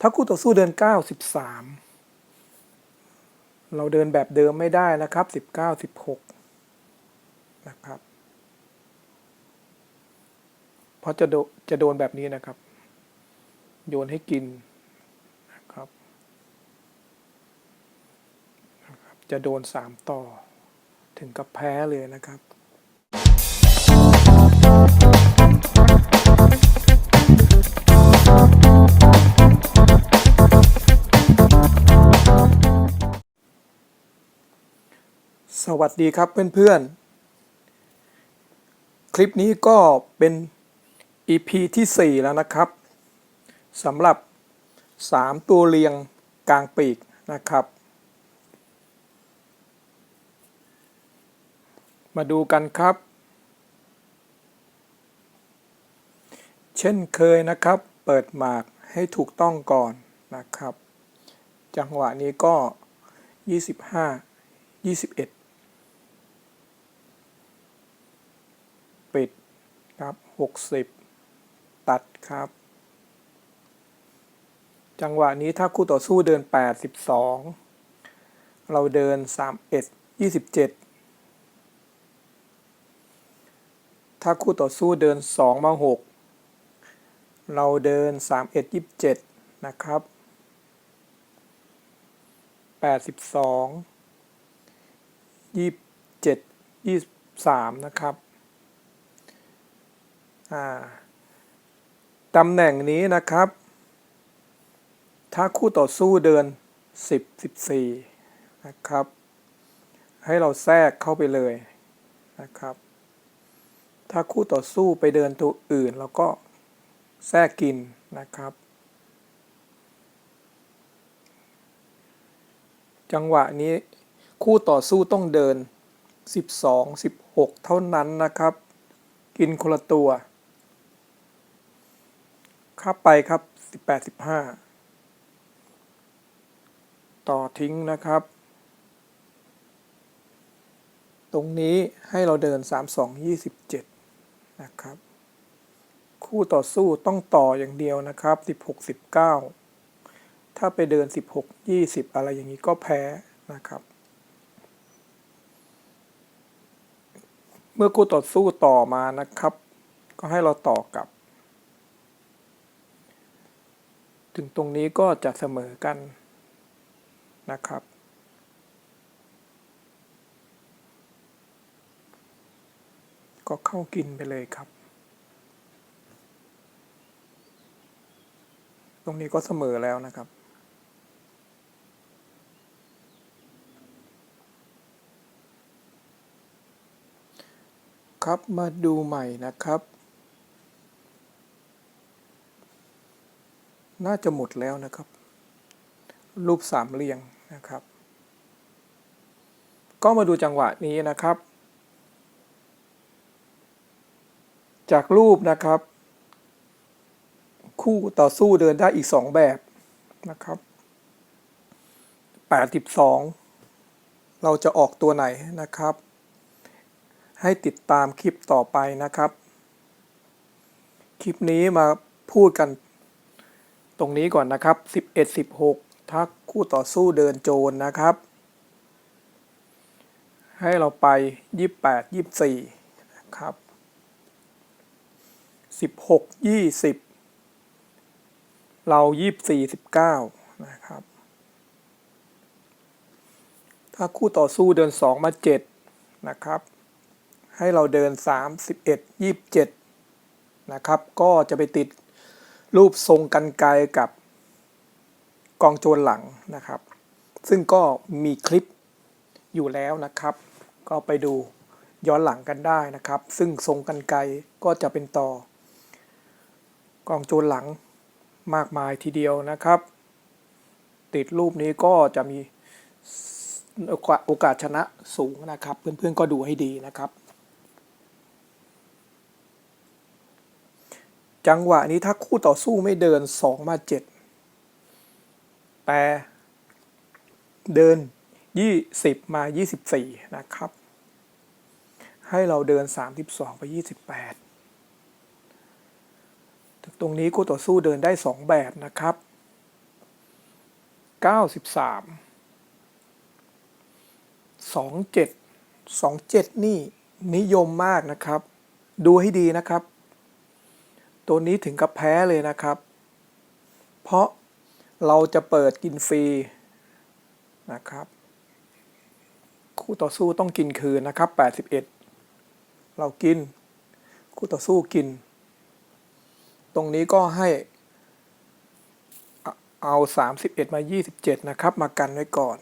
ถ้าคู่ต่อสู้เดิน 93 เราเดินแบบเดิมไม่ได้นะครับ 19 16 นะครับ เพราะจะโดจะโดนแบบนี้นะครับ โยนให้กินนะครับนะครับจะโดน 3 ต่อถึงกับแพ้เลยนะครับ วัสดีครับเพื่อนๆ คลิปนี้ก็เป็น EP ที่ 4 แล้วนะครับสำหรับ 3 ตัวเรียงกลางปีกนะครับ มาดูกันครับ เช่นเคยนะครับ เปิดหมากให้ถูกต้องก่อนนะครับ จังหวะนี้ก็ 25 21 ปิด ครับ 60 ตัดครับ จังหวะนี้ถ้าคู่ต่อสู้เดิน 82 เราเดิน 31 27 ถ้าคู่ต่อสู้เดิน 2 มา 6 เราเดิน 31 27 นะครับ 82 27 23 นะครับ ตำแหน่งนี้นะครับ ถ้าคู่ต่อสู้เดิน 10 14 นะครับ ให้เราแทรกเข้าไปเลยนะครับ ถ้าคู่ต่อสู้ไปเดินตัวอื่น เราก็แทรกกินนะครับ จังหวะนี้คู่ต่อสู้ต้องเดิน 12 16 เท่านั้นนะครับ กินคนละตัว ข้าไปครับ18 15ต่อทิ้งนะครับ ตรงนี้ให้เราเดิน 32 27 นะครับ คู่ต่อสู้ต้องต่ออย่างเดียวนะครับ 16 19 ถ้าไปเดิน 16 20 อะไรอย่างนี้ก็แพ้นะครับ เมื่อคู่ต่อสู้ต่อมานะครับ ก็ให้เราต่อกลับ ถึงตรงนี้ก็จะเสมอกันนะครับ ก็เข้ากินไปเลยครับ ตรงนี้ก็เสมอแล้วนะครับครับมาดูใหม่นะครับ น่าจะหมดแล้วนะครับ รูปสามเหลี่ยงนะครับ ก็มาดูจังหวะนี้นะครับ จากรูปนะครับ คู่ต่อสู้เดินได้อีกสองแบบนะครับ82 เราจะออกตัวไหนนะครับ ให้ติดตามคลิปต่อไปนะครับ คลิปนี้มาพูดกัน ตรงนี้ก่อนนะครับ 11 16ถ้าคู่ต่อสู้เดินโจรนะครับ ให้เราไป 28 24 นะครับ 16 20 เรา 24 19 นะครับ ถ้าคู่ต่อสู้เดิน 2 มา 7 นะครับ ให้เราเดิน 31 27 นะครับ ก็จะไปติด รูปทรงกันไกลกับกองโจรหลังนะครับ ซึ่งก็มีคลิปอยู่แล้วนะครับ ก็ไปดูย้อนหลังกันได้นะครับ ซึ่งทรงกันไกลก็จะเป็นต่อ กองโจรหลังมากมายทีเดียวนะครับ ติดรูปนี้ก็จะมีโอกาสโอกาสชนะสูงนะครับ เพื่อนๆก็ดูให้ดีนะครับ จังหวะนี้ถ้าคู่ต่อสู้ไม่เดิน2มา7แต่เดิน20มา24นะครับ ให้เราเดิน32ไป28ตรงนี้คู่ต่อสู้เดินได้2แบบนะครับเก้าสิบสามสองเจ็ดสองเจ็ดนี่นิยมมากนะครับ ดูให้ดีนะครับ ตัวนี้ถึงกับแพ้เลยนะครับ เพราะเราจะเปิดกินฟรีนะครับ คู่ต่อสู้ต้องกินคืนนะครับ 81 เรากิน คู่ต่อสู้กิน ตรงนี้ก็ให้เอาเอา31 มา 27 นะครับ มากันไว้ก่อน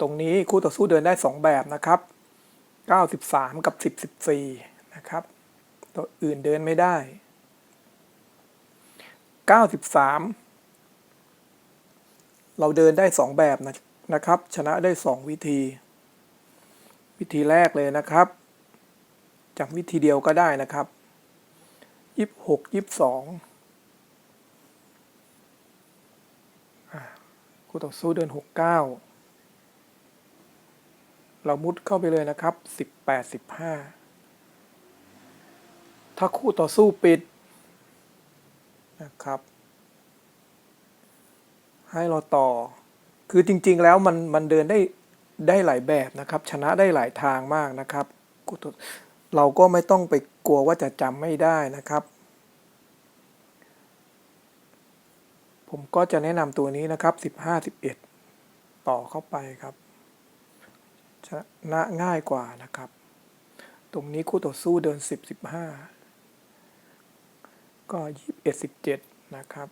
ตรงนี้คู่ต่อสู้เดินได้ 2 แบบนะครับ 93 กับ 10 14 นะครับ ตัวอื่นเดินไม่ได้ 93 เราเดินได้ 2 แบบนะนะครับ ชนะได้ 2 วิธี วิธีแรกเลยนะครับ จากวิธีเดียวก็ได้นะครับยี่สิบหกยี่สิบสองคู่ต่อสู้เดินหกเก้าเรามุดเข้าไปเลยนะครับสิบแปดสิบห้า ถ้าคู่ต่อสู้ปิดนะครับ ให้เราต่อ คือจริง ๆ แล้วมันมันเดินได้ได้หลายแบบนะครับ ชนะได้หลายทางมากนะครับเราก็ไม่ต้องไปกลัวว่าจะจำไม่ได้นะครับ ผมก็จะแนะนำตัวนี้นะครับ 15 11 ต่อเข้าไปครับชนะง่ายกว่านะครับ ตรงนี้คู่ต่อสู้เดิน 10 15 ก็21 17นะครับ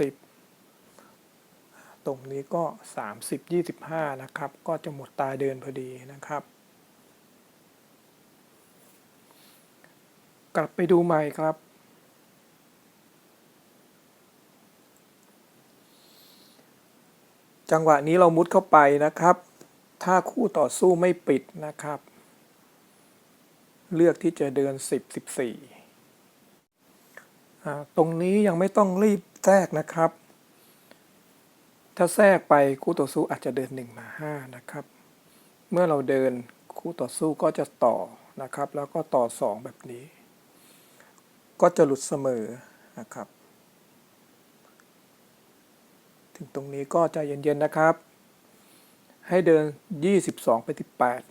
60ตรงนี้ก็30 25นะครับ ก็จะหมดตาเดินพอดีนะครับ กลับไปดูใหม่ครับจังหวะนี้เรามุดเข้าไปนะครับ ถ้าคู่ต่อสู้ไม่ปิดนะครับ เลือกที่จะเดิน 10 14อ่ ตรงนี้ยังไม่ต้องรีบแทรกนะครับ ถ้าแทรกไปคู่ต่อสู้อาจจะเดินหนึ่งมาห้านะครับ เมื่อเราเดินคู่ต่อสู้ก็จะต่อนะครับ แล้วก็ต่อ 2 แบบนี้ ก็จะหลุดเสมอนะครับ ถึงตรงนี้ก็จะเย็นๆนะครับ ให้เดิน 22 ไป 18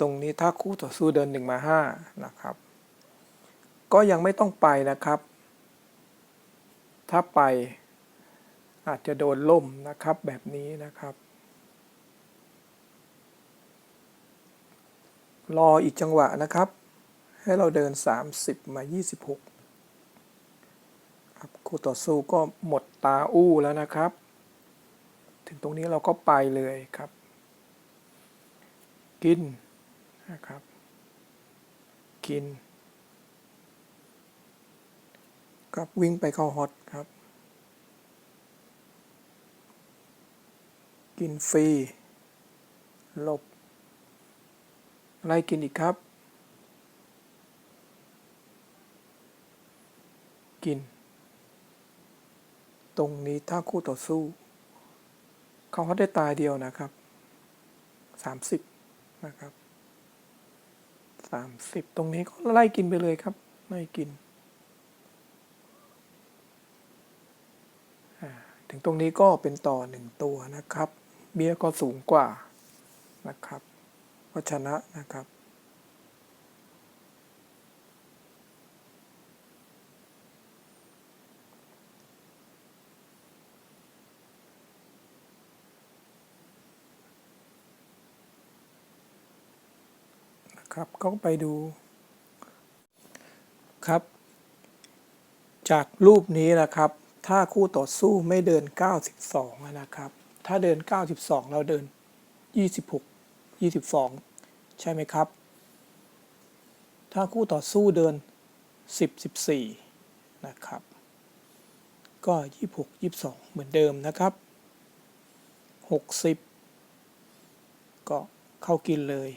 ตรงนี้ถ้าคู่ต่อสู้เดิน 1 มา5นะครับ ก็ยังไม่ต้องไปนะครับ ถ้าไปอาจจะโดนล่มนะครับแบบนี้นะครับ รออีกจังหวะนะครับ ให้เราเดิน 30 มา 26ครับคู่ต่อสู้ก็หมดตาอู้แล้วนะครับ ถึงตรงนี้เราก็ไปเลยครับ กิน นะครับ กินกับวิ่งไปเข้าฮอตครับ กินฟรีหลบไล่กินอีกครับ กิน ตรงนี้ถ้าคู่ต่อสู้ เขาเขาได้ตายเดียวนะครับสามสิบนะครับ สามสิบตรงนี้ก็ไล่กินไปเลยครับ ไล่กิน ถึงตรงนี้ก็เป็นต่อหนึ่งตัวนะครับ เบี้ยก็สูงกว่านะครับก็ชนะนะครับ ครับก็ไปดูครับ จากรูปนี้นะครับ ถ้าคู่ต่อสู้ไม่เดิน 92 นะครับ ถ้าเดิน 92 เราเดิน 26 22 ใช่ไหมครับ ถ้าคู่ต่อสู้เดิน 10 14 นะครับ ก็ 26 22 เหมือนเดิมนะครับ 60 ก็เข้ากินเลย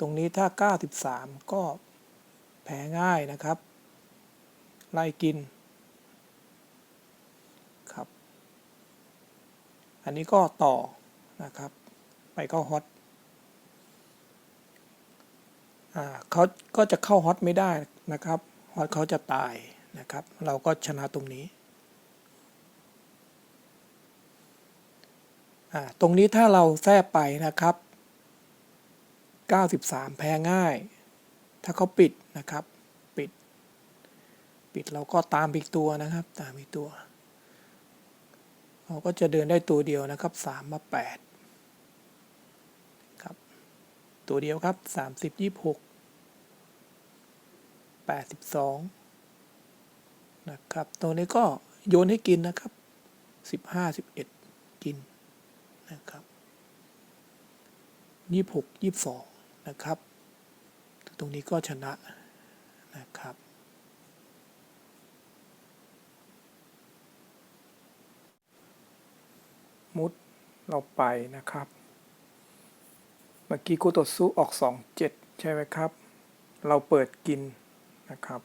ตรงนี้ถ้า 93 ก็แพ้ง่ายนะครับ ไล่กินครับ อันนี้ก็ต่อนะครับ ไปเข้าฮอตอ่าเขาก็จะเข้าฮอตไม่ได้นะครับฮอตเขาจะตายนะครับ เราก็ชนะตรงนี้อ่าตรงนี้ถ้าเราแทรไปนะครับ 93 แพ้ง่าย ถ้าเขาปิดนะครับ ปิด ปิดเราก็ตามอีกตัวนะครับ ตามอีกตัว เราก็จะเดินได้ตัวเดียวนะครับ 3 มา 8 ครับ ตัวเดียวครับ 30 26 82 นะครับตัวนี้ก็โยนให้กินนะครับ 15 11 กินนะครับ26 22 นะครับ ตรงนี้ก็ชนะนะครับ มุดเราไปนะครับ เมื่อกี้คู่ต่อสู้ออก 2 7 ใช่ไหมครับ เราเปิดกินนะครับ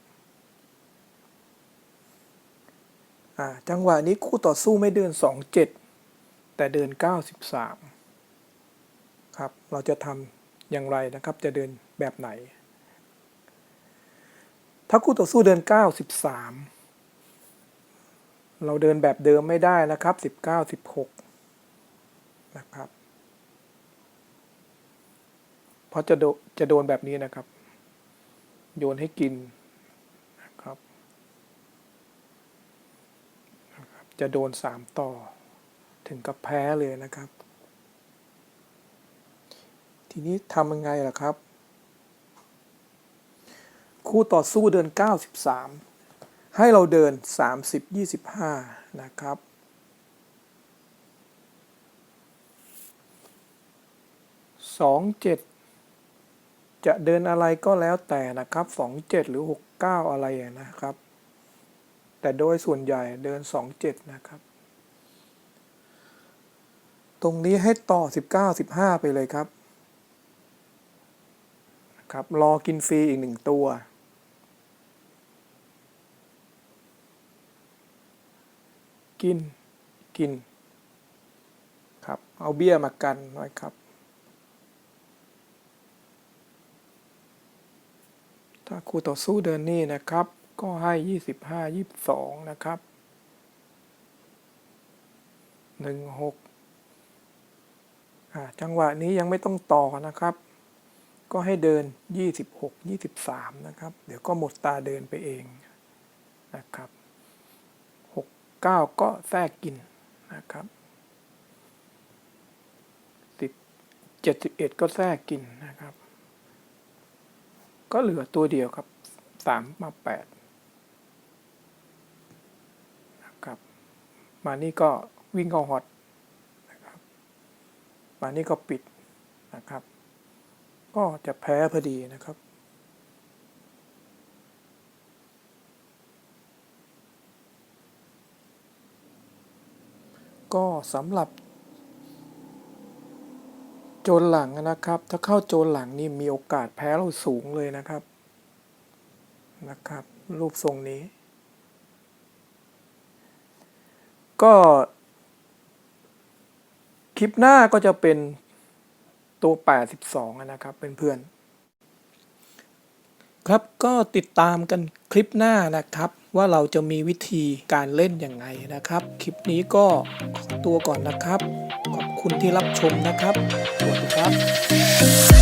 จังหวะนี้คู่ต่อสู้ไม่เดิน 2 7 แต่เดิน 93 ครับ เราจะทำ อย่างไรนะครับ จะเดินแบบไหน ถ้าคู่ต่อสู้เดิน93เราเดินแบบเดิมไม่ได้นะครับ 19 16 นะครับ เพราะจะโดจะโดนแบบนี้นะครับ โยนให้กินนะครับนะครับจะโดนสามต่อถึงกับแพ้เลยนะครับ ทีนี้ทำยังไงล่ะครับ คู่ต่อสู้เดิน 93 ให้เราเดิน 30 25 นะครับ สองเจ็ดจะเดินอะไรก็แล้วแต่นะครับสองเจ็ดหรือหกเก้าอะไรนะครับ แต่โดยส่วนใหญ่เดินสองเจ็ดนะครับ ตรงนี้ให้ต่อสิบเก้าสิบห้าไปเลยครับ ครับรอกินฟรีอีกหนึ่งตัว กินกิน ครับ เอาเบี้ยมากันไว้ครับ ถ้าคู่ต่อสู้เดินนี่นะครับ ก็ให้25 22นะครับ16อ่าจังหวะนี้ยังไม่ต้องต่อนะครับ ก็ให้เดิน 26 23 นะครับ เดี๋ยวก็หมดตาเดินไปเองนะครับ 69 ก็แทรกกินนะครับ10 71 ก็แทรกกินนะครับ ก็เหลือตัวเดียวครับสามมาแปดนะครับ มานี่ก็วิ่งเข้าฮอตนะครับ มานี่ก็ปิดนะครับ ก็จะแพ้พอดีนะครับ ก็สำหรับ โจรหลังนะครับ ถ้าเข้าโจรหลังนี่มีโอกาสแพ้เราสูงเลยนะครับนะครับ รูปทรงนี้ ก็ คลิปหน้าก็จะเป็น ตัว 82 นะครับเพื่อนๆครับก็ติดตามกันคลิปหน้านะครับ ว่าเราจะมีวิธีการเล่นยังไงนะครับ คลิปนี้ก็ขอตัวก่อนนะครับ ขอบคุณที่รับชมนะครับ สวัสดีครับ